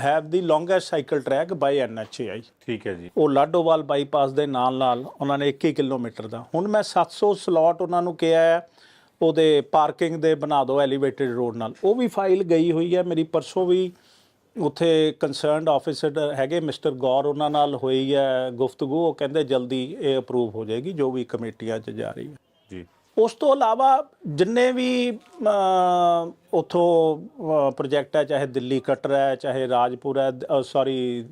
have the longest cycle track ਬਾਈ ਆਈ ਠੀਕ ਹੈ ਜੀ। ਉਹ ਲਾਡੋਵਾਲ ਬਾਈਪਾਸ ਦੇ ਨਾਲ ਨਾਲ ਉਹਨਾਂ ਨੇ 21 ਕਿਲੋਮੀਟਰ ਦਾ। ਹੁਣ ਮੈਂ 700 ਸਲੋਟ ਉਹਨਾਂ ਨੂੰ ਕਿਹਾ ਹੈ ਉਹਦੇ ਪਾਰਕਿੰਗ ਦੇ ਬਣਾ ਦਿਓ ਐਲੀਵੇਟਡ ਰੋਡ ਨਾਲ। ਉਹ ਵੀ ਫਾਈਲ ਗਈ ਹੋਈ ਹੈ ਮੇਰੀ ਪਰਸੋਂ ਵੀ ਉੱਥੇ ਕੰਸਰਨਡ ਆਫੀਸਰ ਹੈਗੇ ਮਿਸਟਰ ਗੌਰ ਉਹਨਾਂ ਨਾਲ ਹੋਈ ਹੈ ਗੁਫ਼ਤਗੂ ਉਹ ਕਹਿੰਦੇ ਜਲਦੀ ਇਹ ਅਪਰੂਵ ਹੋ ਜਾਏਗੀ ਜੋ ਵੀ ਕਮੇਟੀਆਂ 'ਚ ਜਾ ਰਹੀ ਹੈ। ਉਸ ਤੋਂ ਇਲਾਵਾ ਜਿੰਨੇ ਵੀ ਅਮ, ਉੱਥੋਂ ਪ੍ਰੋਜੈਕਟ ਹੈ ਚਾਹੇ ਦਿੱਲੀ ਕਟਰਾ ਹੈ ਚਾਹੇ ਰਾਜਪੁਰ ਹੈ ਸੌਰੀ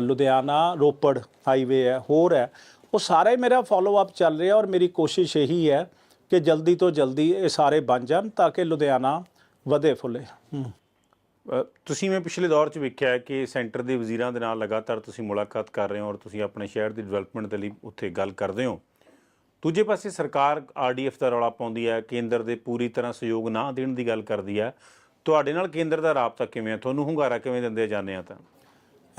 ਲੁਧਿਆਣਾ ਰੋਪੜ ਹਾਈਵੇ ਹੈ ਹੋਰ ਹੈ ਉਹ ਸਾਰੇ ਮੇਰਾ ਫਾਲੋ ਅਪ ਚੱਲ ਰਿਹਾ ਔਰ ਮੇਰੀ ਕੋਸ਼ਿਸ਼ ਇਹੀ ਹੈ ਕਿ ਜਲਦੀ ਤੋਂ ਜਲਦੀ ਇਹ ਸਾਰੇ ਬਣ ਜਾਣ ਤਾਂ ਕਿ ਲੁਧਿਆਣਾ ਵਧੇ ਫੁੱਲੇ। ਤੁਸੀਂ ਮੈਂ ਪਿਛਲੇ ਦੌਰ 'ਚ ਵੇਖਿਆ ਕਿ ਸੈਂਟਰ ਦੇ ਵਜ਼ੀਰਾਂ ਦੇ ਨਾਲ ਲਗਾਤਾਰ ਤੁਸੀਂ ਮੁਲਾਕਾਤ ਕਰ ਰਹੇ ਹੋ ਔਰ ਤੁਸੀਂ ਆਪਣੇ ਸ਼ਹਿਰ ਦੀ ਡਿਵੈਲਪਮੈਂਟ ਦੇ ਲਈ ਉੱਥੇ ਗੱਲ ਕਰਦੇ ਹੋ। ਦੂਜੇ ਪਾਸੇ ਸਰਕਾਰ ਆਰਡੀਐਫ ਦਾ ਰੌਲਾ ਪਾਉਂਦੀ ਹੈ, ਕੇਂਦਰ ਦੇ ਪੂਰੀ ਤਰ੍ਹਾਂ ਸਹਿਯੋਗ ਨਾ ਦੇਣ ਦੀ ਗੱਲ ਕਰਦੀ ਹੈ। ਤੁਹਾਡੇ ਨਾਲ ਕੇਂਦਰ ਦਾ ਰਾਬਤਾ ਕਿਵੇਂ ਹੈ? ਤੁਹਾਨੂੰ ਹੁੰਗਾਰਾ ਕਿਵੇਂ ਦਿੰਦੇ ਜਾਂਦੇ ਆ ਤਾਂ?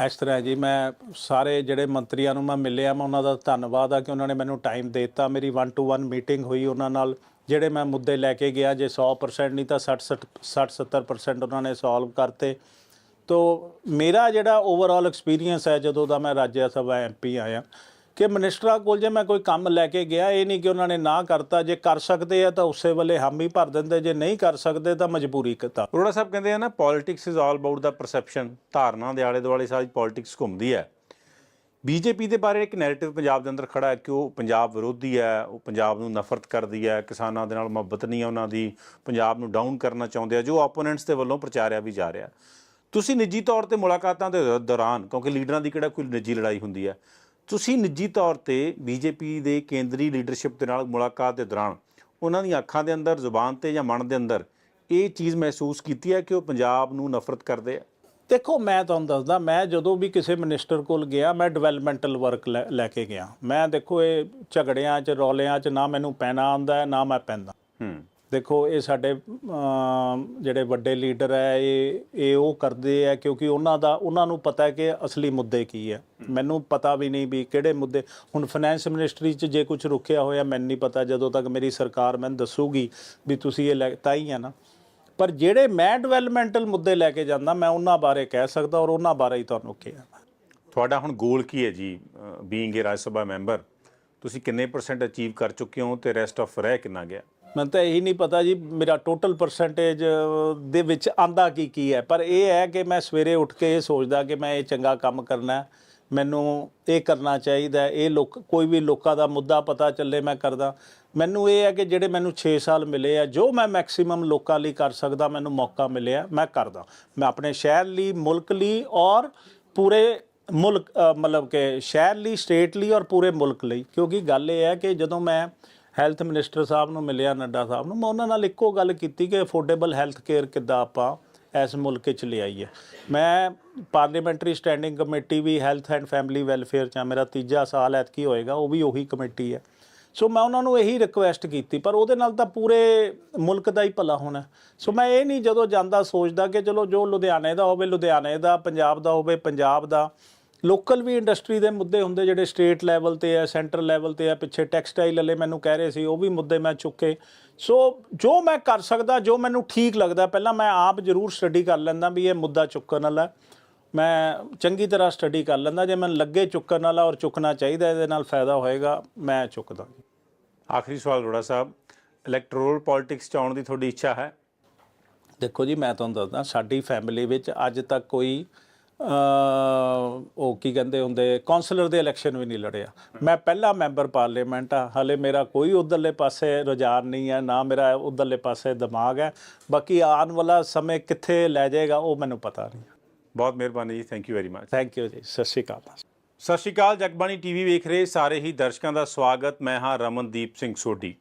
ਇਸ ਤਰ੍ਹਾਂ ਜੀ, ਮੈਂ ਸਾਰੇ ਜਿਹੜੇ ਮੰਤਰੀਆਂ ਨੂੰ ਮੈਂ ਮਿਲਿਆ, ਮੈਂ ਉਹਨਾਂ ਦਾ ਧੰਨਵਾਦ ਆ ਕਿ ਉਹਨਾਂ ਨੇ ਮੈਨੂੰ ਟਾਈਮ ਦੇ ਦਿੱਤਾ। ਮੇਰੀ 1 ਟੂ 1 ਮੀਟਿੰਗ ਹੋਈ ਉਹਨਾਂ ਨਾਲ, ਜਿਹੜੇ ਮੈਂ ਮੁੱਦੇ ਲੈ ਕੇ ਗਿਆ, ਜੇ 100% ਨਹੀਂ ਤਾਂ 60 60 70% ਉਹਨਾਂ ਨੇ ਸੋਲਵ ਕਰਤੇ। ਤੋ ਮੇਰਾ ਜਿਹੜਾ ਓਵਰਆਲ ਐਕਸਪੀਰੀਅੰਸ ਹੈ, ਜਦੋਂ ਦਾ ਮੈਂ ਰਾਜ ਸਭਾ ਐਮਪੀ ਆਇਆ ਕਿ ਮਿਨਿਸਟਰਾਂ ਕੋਲ ਜੇ ਮੈਂ ਕੋਈ ਕੰਮ ਲੈ ਕੇ ਗਿਆ, ਇਹ ਨਹੀਂ ਕਿ ਉਹਨਾਂ ਨੇ ਨਾ ਕਰਤਾ, ਜੇ ਕਰ ਸਕਦੇ ਆ ਤਾਂ ਉਸੇ ਵੇਲੇ ਹਾਮੀ ਭਰ ਦਿੰਦੇ, ਜੇ ਨਹੀਂ ਕਰ ਸਕਦੇ ਤਾਂ ਮਜਬੂਰੀ ਕਿਤਾ ਅਰੋੜਾ ਸਾਹਿਬ ਕਹਿੰਦੇ ਆ ਨਾ politics is all about the perception ਧਾਰਨਾ ਦੇ ਆਲੇ ਦੁਆਲੇ ਸਾਰੀ ਪੋਲਿਟਿਕਸ ਘੁੰਮਦੀ ਹੈ। ਬੀਜੇਪੀ ਦੇ ਬਾਰੇ ਇੱਕ ਨੈਰੇਟਿਵ ਪੰਜਾਬ ਦੇ ਅੰਦਰ ਖੜਾ ਹੈ ਕਿ ਉਹ ਪੰਜਾਬ ਵਿਰੋਧੀ ਹੈ, ਉਹ ਪੰਜਾਬ ਨੂੰ ਨਫ਼ਰਤ ਕਰਦੀ ਹੈ, ਕਿਸਾਨਾਂ ਦੇ ਨਾਲ ਮੁਹੱਬਤ ਨਹੀਂ ਹੈ ਉਹਨਾਂ ਦੀ, ਪੰਜਾਬ ਨੂੰ ਡਾਊਨ ਕਰਨਾ ਚਾਹੁੰਦੇ ਆ, ਜੋ ਆਪੋਨੈਂਟਸ ਦੇ ਵੱਲੋਂ ਪ੍ਰਚਾਰਿਆ ਵੀ ਜਾ ਰਿਹਾ। ਤੁਸੀਂ ਨਿੱਜੀ ਤੌਰ ਤੇ ਮੁਲਾਕਾਤਾਂ ਦੇ ਦੌਰਾਨ, ਕਿਉਂਕਿ ਲੀਡਰਾਂ ਦੀ ਕਿਹੜਾ ਕੋਈ ਨਿੱਜੀ ਲੜਾਈ ਹੁੰਦੀ ਹੈ ਤੁਸੀਂ ਨਿੱਜੀ ਤੌਰ ਤੇ ਬੀਜੇਪੀ ਦੇ ਕੇਂਦਰੀ ਲੀਡਰਸ਼ਿਪ ਦੇ ਨਾਲ ਮੁਲਾਕਾਤ ਦੇ ਦੌਰਾਨ ਉਹਨਾਂ ਦੀਆਂ ਅੱਖਾਂ ਦੇ ਅੰਦਰ ਜ਼ੁਬਾਨ ਤੇ ਜਾਂ ਮਨ ਦੇ ਅੰਦਰ ਇਹ ਚੀਜ਼ ਮਹਿਸੂਸ ਕੀਤੀ ਹੈ ਕਿ ਉਹ ਪੰਜਾਬ ਨੂੰ ਨਫ਼ਰਤ ਕਰਦੇ ਆ? ਦੇਖੋ ਮੈਂ ਤੁਹਾਨੂੰ ਦੱਸਦਾ ਮੈਂ ਜਦੋਂ ਵੀ ਕਿਸੇ ਮਿਨਿਸਟਰ ਕੋਲ ਗਿਆ ਮੈਂ ਡਿਵੈਲਪਮੈਂਟਲ ਵਰਕ ਲੈ ਕੇ ਗਿਆ। ਮੈਂ ਦੇਖੋ ਇਹ ਝਗੜਿਆਂ 'ਚ ਰੌਲਿਆਂ 'ਚ ਨਾ ਮੈਨੂੰ ਪੈਣਾ ਆਉਂਦਾ ਨਾ ਮੈਂ ਪੈਂਦਾ। ਹੂੰ। ਦੇਖੋ, ਇਹ ਸਾਡੇ ਜਿਹੜੇ ਵੱਡੇ ਲੀਡਰ ਹੈ, ਇਹ ਇਹ ਉਹ ਕਰਦੇ ਆ ਕਿਉਂਕਿ ਉਹਨਾਂ ਦਾ, ਉਹਨਾਂ ਨੂੰ ਪਤਾ ਹੈ ਕਿ ਅਸਲੀ ਮੁੱਦੇ ਕੀ ਹੈ। ਮੈਨੂੰ ਪਤਾ ਵੀ ਨਹੀਂ ਵੀ ਕਿਹੜੇ ਮੁੱਦੇ। ਹੁਣ ਫਾਈਨੈਂਸ ਮਿਨਿਸਟਰੀ 'ਚ ਜੇ ਕੁਝ ਰੁਕਿਆ ਹੋਇਆ, ਮੈਨੂੰ ਨਹੀਂ ਪਤਾ ਜਦੋਂ ਤੱਕ ਮੇਰੀ ਸਰਕਾਰ ਮੈਨੂੰ ਦੱਸੂਗੀ ਵੀ ਤੁਸੀਂ ਇਹ ਲੈ, ਤਾਂ ਹੀ ਆ ਨਾ। ਪਰ ਜਿਹੜੇ ਮੈਂ ਡਿਵੈਲਪਮੈਂਟਲ ਮੁੱਦੇ ਲੈ ਕੇ ਜਾਂਦਾ, ਮੈਂ ਉਹਨਾਂ ਬਾਰੇ ਕਹਿ ਸਕਦਾ ਔਰ ਉਹਨਾਂ ਬਾਰੇ ਹੀ ਤੁਹਾਨੂੰ ਕਿਹਾ। ਤੁਹਾਡਾ ਹੁਣ ਗੋਲ ਕੀ ਹੈ ਜੀ ਬੀਇੰਗ ਏ ਰਾਜ ਸਭਾ ਮੈਂਬਰ ਤੁਸੀਂ ਕਿੰਨੇ ਪਰਸੈਂਟ ਅਚੀਵ ਕਰ ਚੁੱਕੇ ਹੋ ਤੇ ਰੈਸਟ ਆਫ ਰਹਿ ਕਿੰਨਾ ਗਿਆ? ਮੈਨੂੰ ਤਾਂ ਇਹੀ ਨਹੀਂ ਪਤਾ ਜੀ ਮੇਰਾ ਟੋਟਲ ਪਰਸੈਂਟੇਜ ਦੇ ਵਿੱਚ ਆਂਦਾ ਕੀ ਕੀ ਹੈ। ਪਰ ਇਹ ਹੈ ਕਿ ਮੈਂ ਸਵੇਰੇ ਉੱਠ ਕੇ ਇਹ ਸੋਚਦਾ ਕਿ ਮੈਂ ਇਹ ਚੰਗਾ ਕੰਮ ਕਰਨਾ ਮੈਨੂੰ ਇਹ ਕਰਨਾ ਚਾਹੀਦਾ ਇਹ ਲੋਕ, ਕੋਈ ਵੀ ਲੋਕਾਂ ਦਾ ਮੁੱਦਾ ਪਤਾ ਚੱਲੇ ਮੈਂ ਕਰਦਾ। ਮੈਨੂੰ ਇਹ ਹੈ ਕਿ ਜਿਹੜੇ ਮੈਨੂੰ 6 ਸਾਲ ਮਿਲੇ ਆ, ਜੋ ਮੈਂ ਮੈਕਸਿਮਮ ਲੋਕਾਂ ਲਈ ਕਰ ਸਕਦਾ, ਮੈਨੂੰ ਮੌਕਾ ਮਿਲਿਆ, ਮੈਂ ਕਰਦਾ। ਮੈਂ ਆਪਣੇ ਸ਼ਹਿਰ ਲਈ, ਮੁਲਕ ਲਈ ਔਰ ਪੂਰੇ ਮੁਲਕ ਮਤਲਬ ਕਿ ਸ਼ਹਿਰ ਲਈ ਸਟੇਟ ਲਈ ਔਰ ਪੂਰੇ ਮੁਲਕ ਲਈ। ਕਿਉਂਕਿ ਗੱਲ ਇਹ ਹੈ ਕਿ ਜਦੋਂ ਮੈਂ ਹੈਲਥ ਮਿਨਿਸਟਰ ਸਾਹਿਬ ਨੂੰ ਮਿਲਿਆ, ਨੱਡਾ ਸਾਹਿਬ ਨੂੰ। ਮੈਂ ਉਹਨਾਂ ਨਾਲ ਇੱਕੋ ਗੱਲ ਕੀਤੀ ਕਿ ਅਫੋਰਡੇਬਲ ਹੈਲਥ ਕੇਅਰ ਕਿੱਦਾਂ ਆਪਾਂ ਇਸ ਮੁਲਕ ਵਿੱਚ ਲਿਆਈਏ। ਮੈਂ ਪਾਰਲੀਮੈਂਟਰੀ ਸਟੈਂਡਿੰਗ ਕਮੇਟੀ ਵੀ ਹੈਲਥ ਐਂਡ ਫੈਮਿਲੀ ਵੈਲਫੇਅਰ ਚ ਮੇਰਾ ਤੀਜਾ ਸਾਲ ਐਤਕੀ ਹੋਏਗਾ, ਉਹ ਵੀ ਉਹੀ ਕਮੇਟੀ ਹੈ। ਸੋ ਮੈਂ ਉਹਨਾਂ ਨੂੰ ਇਹੀ ਰਿਕੁਐਸਟ ਕੀਤੀ, ਪਰ ਉਹਦੇ ਨਾਲ ਤਾਂ ਪੂਰੇ ਮੁਲਕ ਦਾ ਹੀ ਭਲਾ ਹੋਣਾ। ਸੋ ਮੈਂ ਇਹ ਨਹੀਂ ਜਦੋਂ ਜਾਂਦਾ ਸੋਚਦਾ ਕਿ ਚਲੋ ਜੋ ਲੁਧਿਆਣੇ ਦਾ ਹੋਵੇ, ਲੁਧਿਆਣੇ ਦਾ, ਪੰਜਾਬ ਦਾ ਹੋਵੇ, ਪੰਜਾਬ ਦਾ ਲੋਕਲ ਵੀ ਇੰਡਸਟਰੀ ਦੇ ਮੁੱਦੇ ਹੁੰਦੇ ਜਿਹੜੇ ਸਟੇਟ ਲੈਵਲ ਤੇ ਆ ਸੈਂਟਰ ਲੈਵਲ ਤੇ ਆ ਪਿੱਛੇ ਟੈਕਸਟਾਈਲ ਵਾਲੇ ਮੈਨੂੰ ਕਹਿ ਰਹੇ ਸੀ ਉਹ ਵੀ ਮੁੱਦੇ ਮੈਂ ਚੁੱਕੇ। ਸੋ ਜੋ ਮੈਂ ਕਰ ਸਕਦਾ ਜੋ ਮੈਨੂੰ ਠੀਕ ਲੱਗਦਾ ਪਹਿਲਾਂ ਮੈਂ ਆਪ ਜ਼ਰੂਰ ਸਟੱਡੀ ਕਰ ਲੈਂਦਾ ਵੀ ਇਹ ਮੁੱਦਾ ਚੁੱਕਣ ਵਾਲਾ। ਮੈਂ ਚੰਗੀ ਤਰ੍ਹਾਂ ਸਟੱਡੀ ਕਰ ਲੈਂਦਾ ਜੇ ਮੈਨੂੰ ਲੱਗੇ ਚੁੱਕਣ ਵਾਲਾ ਔਰ ਚੁੱਕਣਾ ਚਾਹੀਦਾ ਇਹਦੇ ਨਾਲ ਫਾਇਦਾ ਹੋਏਗਾ ਮੈਂ ਚੁੱਕਦਾ। ਆਖਰੀ ਸਵਾਲ ਅਰੋੜਾ ਸਾਹਿਬ ਇਲੈਕਟੋਰਲ ਪੋਲਿਟਿਕਸ ਚ ਆਉਣ ਦੀ ਤੁਹਾਡੀ ਇੱਛਾ ਹੈ? ਦੇਖੋ ਜੀ ਮੈਂ ਤੁਹਾਨੂੰ ਦੱਸਦਾ ਸਾਡੀ ਫੈਮਿਲੀ ਵਿੱਚ ਅੱਜ ਤੱਕ ਕੋਈ ਉਹ ਕੀ ਕਹਿੰਦੇ ਹੁੰਦੇ ਕਾਉਂਸਲਰ ਦੇ ਇਲੈਕਸ਼ਨ ਵੀ ਨਹੀਂ ਲੜਿਆ। ਮੈਂ ਪਹਿਲਾ ਮੈਂਬਰ ਪਾਰਲੀਮੈਂਟ ਆ ਹਲੇ ਮੇਰਾ ਕੋਈ ਉਧਰਲੇ ਪਾਸੇ ਰੁਝਾਨ ਨਹੀਂ ਹੈ ਨਾ ਮੇਰਾ ਉਧਰਲੇ ਪਾਸੇ ਦਿਮਾਗ ਹੈ। ਬਾਕੀ ਆਉਣ ਵਾਲਾ ਸਮੇਂ ਕਿੱਥੇ ਲੈ ਜਾਏਗਾ ਉਹ ਮੈਨੂੰ ਪਤਾ ਨਹੀਂ। ਬਹੁਤ ਮਿਹਰਬਾਨੀ ਜੀ thank you very much thank you ਜੀ ਸਤਿ ਸ਼੍ਰੀ ਅਕਾਲ। ਸਤਿ ਸ਼੍ਰੀ ਅਕਾਲ ਜਗਬਾਣੀ ਟੀਵੀ ਵੇਖ ਰਹੇ ਸਾਰੇ ਹੀ ਦਰਸ਼ਕਾਂ ਦਾ ਸਵਾਗਤ। ਮੈਂ ਹਾਂ ਰਮਨਦੀਪ ਸਿੰਘ ਸੋਢੀ।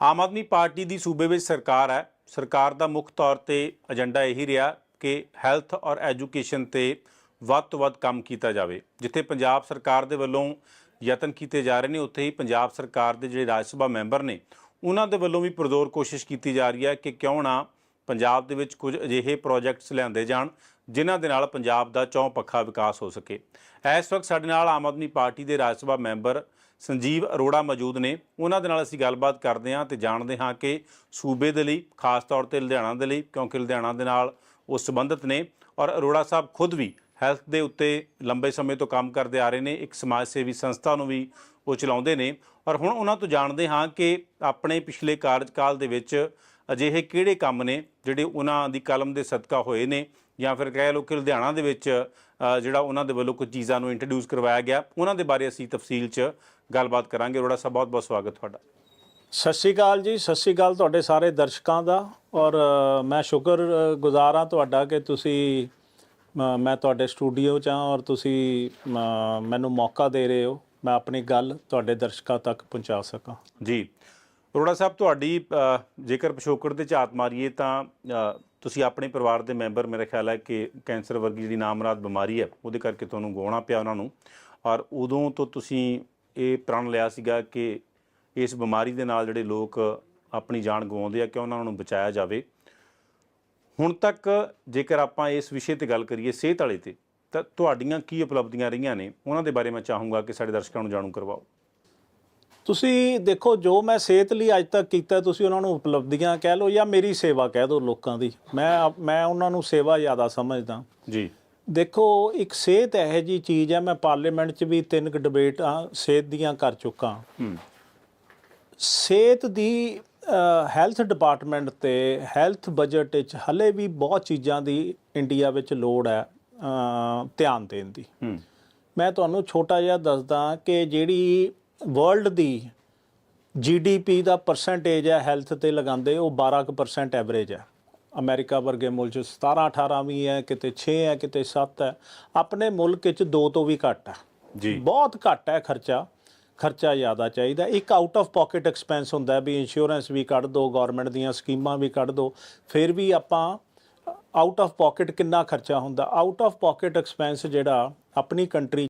ਆਮ ਆਦਮੀ ਪਾਰਟੀ ਦੀ ਸੂਬੇ ਵਿੱਚ ਸਰਕਾਰ ਹੈ। ਸਰਕਾਰ ਦਾ ਮੁੱਖ ਤੌਰ ਤੇ ਏਜੰਡਾ ਇਹੀ ਰਿਹਾ ਕਿ ਹੈਲਥ ਔਰ ਐਜੂਕੇਸ਼ਨ ਤੇ ਵੱਧ ਤੋਂ ਵੱਧ ਕੰਮ ਕੀਤਾ ਜਾਵੇ, ਜਿੱਥੇ ਪੰਜਾਬ ਸਰਕਾਰ ਦੇ ਵੱਲੋਂ ਯਤਨ ਕੀਤੇ ਜਾ ਰਹੇ ਨੇ, ਉੱਥੇ ਹੀ ਪੰਜਾਬ ਸਰਕਾਰ ਦੇ ਜਿਹੜੇ ਰਾਜ ਸਭਾ ਮੈਂਬਰ ਨੇ, ਉਹਨਾਂ ਦੇ ਵੱਲੋਂ ਵੀ ਪਰਜ਼ੋਰ ਕੋਸ਼ਿਸ਼ ਕੀਤੀ ਜਾ ਰਹੀ ਹੈ ਕਿ ਕਿਉਂ ਨਾ ਪੰਜਾਬ ਦੇ ਵਿੱਚ ਕੁਝ ਅਜਿਹੇ ਪ੍ਰੋਜੈਕਟਸ ਲਿਆਂਦੇ ਜਾਣ, ਜਿਨ੍ਹਾਂ ਦੇ ਨਾਲ ਪੰਜਾਬ ਦਾ ਚੌਂ ਪੱਖਾ ਵਿਕਾਸ ਹੋ ਸਕੇ। ਇਸ ਵਕਤ ਸਾਡੇ ਨਾਲ ਆਮ ਆਦਮੀ ਪਾਰਟੀ ਦੇ ਰਾਜ ਸਭਾ ਮੈਂਬਰ ਸੰਜੀਵ ਅਰੋੜਾ ਮੌਜੂਦ ਨੇ। ਉਹਨਾਂ ਦੇ ਨਾਲ ਅਸੀਂ ਗੱਲਬਾਤ ਕਰਦੇ ਹਾਂ ਤੇ ਜਾਣਦੇ ਹਾਂ ਕਿ ਸੂਬੇ ਦੇ ਲਈ, ਖਾਸ ਤੌਰ ਤੇ ਲੁਧਿਆਣਾ ਦੇ ਲਈ, ਕਿਉਂਕਿ ਲੁਧਿਆਣਾ ਦੇ ਨਾਲ ਉਹ ਸੰਬੰਧਿਤ ਨੇ ਔਰ ਅਰੋੜਾ ਸਾਹਿਬ ਖੁਦ ਵੀ ਹੈਲਥ ਦੇ ਉੱਤੇ ਲੰਬੇ ਸਮੇਂ ਤੋਂ ਕੰਮ ਕਰਦੇ ਆ ਰਹੇ ਨੇ, ਇੱਕ ਸਮਾਜ ਸੇਵੀ ਸੰਸਥਾ ਨੂੰ ਵੀ ਉਹ ਚਲਾਉਂਦੇ ਨੇ। ਔਰ ਹੁਣ ਉਹਨਾਂ ਤੋਂ ਜਾਣਦੇ ਹਾਂ ਕਿ ਆਪਣੇ ਪਿਛਲੇ ਕਾਰਜਕਾਲ ਦੇ ਵਿੱਚ ਅਜਿਹੇ ਕਿਹੜੇ ਕੰਮ ਨੇ ਜਿਹੜੇ ਉਹਨਾਂ ਦੀ ਕਲਮ ਦੇ ਸਦਕਾ ਹੋਏ ਨੇ ਜਾਂ ਫਿਰ ਕਹਿ ਲਓ ਕਿ ਲੁਧਿਆਣਾ ਦੇ ਵਿੱਚ ਜਿਹੜਾ ਉਹਨਾਂ ਦੇ ਵੱਲੋਂ ਕੁਝ ਚੀਜ਼ਾਂ ਨੂੰ ਇੰਟਰੋਡਿਊਸ ਕਰਵਾਇਆ ਗਿਆ। ਉਹਨਾਂ ਦੇ ਬਾਰੇ ਅਸੀਂ ਤਫਸੀਲ 'ਚ ਗੱਲਬਾਤ ਕਰਾਂਗੇ। ਅਰੋੜਾ ਸਾਹਿਬ ਬਹੁਤ ਬਹੁਤ ਸਵਾਗਤ ਤੁਹਾਡਾ। ਸਤਿ ਸ਼੍ਰੀ ਅਕਾਲ ਜੀ, ਸਤਿ ਸ਼੍ਰੀ ਅਕਾਲ ਤੁਹਾਡੇ ਸਾਰੇ ਦਰਸ਼ਕਾਂ ਦਾ ਔਰ ਮੈਂ ਸ਼ੁਕਰ ਗੁਜ਼ਾਰ ਹਾਂ ਤੁਹਾਡਾ ਕਿ ਤੁਸੀਂ ਮੈਂ ਤੁਹਾਡੇ ਸਟੂਡੀਓ 'ਚ ਹਾਂ ਔਰ ਤੁਸੀਂ ਮੈਨੂੰ ਮੌਕਾ ਦੇ ਰਹੇ ਹੋ, ਮੈਂ ਆਪਣੀ ਗੱਲ ਤੁਹਾਡੇ ਦਰਸ਼ਕਾਂ ਤੱਕ ਪਹੁੰਚਾ ਸਕਾਂ। ਜੀ, ਅਰੋੜਾ ਸਾਹਿਬ ਤੁਹਾਡੀ ਜੇਕਰ ਪਿਛੋਕੜ ਦੇ ਝਾਤ ਮਾਰੀਏ ਤਾਂ ਤੁਸੀਂ ਆਪਣੇ ਪਰਿਵਾਰ ਦੇ ਮੈਂਬਰ ਮੇਰੇ ਖਿਆਲ ਹੈ ਕਿ ਕੈਂਸਰ ਵਰਗੀ ਜਿਹੜੀ ਨਾਮਰਾਦ ਬਿਮਾਰੀ ਹੈ, ਉਹਦੇ ਕਰਕੇ ਤੁਹਾਨੂੰ ਗਵਾਉਣਾ ਪਿਆ ਉਹਨਾਂ ਨੂੰ ਔਰ ਉਦੋਂ ਤੋਂ ਤੁਸੀਂ ਇਹ ਪ੍ਰਣ ਲਿਆ ਸੀਗਾ ਕਿ ਇਸ ਬਿਮਾਰੀ ਦੇ ਨਾਲ ਜਿਹੜੇ ਲੋਕ ਆਪਣੀ ਜਾਨ ਗਵਾਉਂਦੇ ਆ ਕਿ ਉਹਨਾਂ ਨੂੰ ਬਚਾਇਆ ਜਾਵੇ। ਹੁਣ ਤੱਕ ਜੇਕਰ ਆਪਾਂ ਇਸ ਵਿਸ਼ੇ ਤੇ ਗੱਲ ਕਰੀਏ ਸਿਹਤ ਵਾਲੇ ਤੇ ਤਾਂ ਤੁਹਾਡੀਆਂ ਕੀ ਉਪਲਬਧੀਆਂ ਰਹੀਆਂ ਨੇ? ਉਹਨਾਂ ਦੇ ਬਾਰੇ ਮੈਂ ਚਾਹੂੰਗਾ ਕਿ ਸਾਡੇ ਦਰਸ਼ਕਾਂ ਨੂੰ ਜਾਣੂ ਕਰਵਾਓ। ਤੁਸੀਂ ਦੇਖੋ ਜੋ ਮੈਂ ਸਿਹਤ ਲਈ ਅੱਜ ਤੱਕ ਕੀਤਾ ਤੁਸੀਂ ਉਹਨਾਂ ਨੂੰ ਉਪਲਬਧੀਆਂ ਕਹਿ ਲਓ ਜਾਂ ਮੇਰੀ ਸੇਵਾ ਕਹਿ ਦਿਓ ਲੋਕਾਂ ਦੀ। ਮੈਂ ਮੈਂ ਉਹਨਾਂ ਨੂੰ ਸੇਵਾ ਜ਼ਿਆਦਾ ਸਮਝਦਾ। ਜੀ। ਦੇਖੋ ਇੱਕ ਸਿਹਤ ਇਹੋ ਜੀ ਚੀਜ਼ ਹੈ ਮੈਂ ਪਾਰਲੀਮੈਂਟ 'ਚ ਵੀ ਤਿੰਨ ਕੁ ਡਿਬੇਟਾਂ ਸਿਹਤ ਦੀਆਂ ਕਰ ਚੁੱਕਾ। ਹੂੰ। ਸਿਹਤ ਦੀ ਹੈਲਥ ਡਿਪਾਰਟਮੈਂਟ ਤੇ ਹੈਲਥ ਬਜਟ ਵਿੱਚ ਹਲੇ ਵੀ ਬਹੁਤ ਚੀਜ਼ਾਂ ਦੀ ਇੰਡੀਆ ਵਿੱਚ ਲੋੜ ਹੈ ਧਿਆਨ ਦੇਣ ਦੀ। ਮੈਂ ਤੁਹਾਨੂੰ ਛੋਟਾ ਜਿਹਾ ਦੱਸਦਾ ਕਿ ਜਿਹੜੀ ਵਰਲਡ ਦੀ ਜੀਡੀਪੀ ਦਾ ਪਰਸੈਂਟੇਜ ਹੈ ਹੈਲਥ ਤੇ ਲਗਾਉਂਦੇ ਉਹ 12% ਐਵਰੇਜ ਹੈ। ਅਮਰੀਕਾ ਵਰਗੇ ਮੁਲਕ 'ਚ 17 18 ਵੀ ਹੈ ਕਿਤੇ 6 ਹੈ ਕਿਤੇ 7 ਹੈ। ਆਪਣੇ ਮੁਲਕ ਵਿੱਚ 2 ਤੋਂ ਵੀ ਘੱਟ ਹੈ। ਜੀ। ਬਹੁਤ ਘੱਟ ਹੈ ਖਰਚਾ। ਖਰਚਾ ਜ਼ਿਆਦਾ ਚਾਹੀਦਾ। ਇੱਕ ਆਊਟ ਆਫ ਪਾਕਟ ਐਕਸਪੈਂਸ ਹੁੰਦਾ ਵੀ ਇੰਸ਼ੋਰੈਂਸ ਵੀ ਕੱਢ ਦੋ ਗਵਰਨਮੈਂਟ ਦੀਆਂ ਸਕੀਮਾਂ ਵੀ ਕੱਢ ਦੋ। ਫਿਰ ਵੀ ਆਪਾਂ ਆਊਟ ਆਫ ਪਾਕਟ ਕਿੰਨਾ ਖਰਚਾ ਹੁੰਦਾ? ਆਊਟ ਆਫ ਪਾਕਟ ਐਕਸਪੈਂਸ ਜਿਹੜਾ ਆਪਣੀ ਕੰਟਰੀ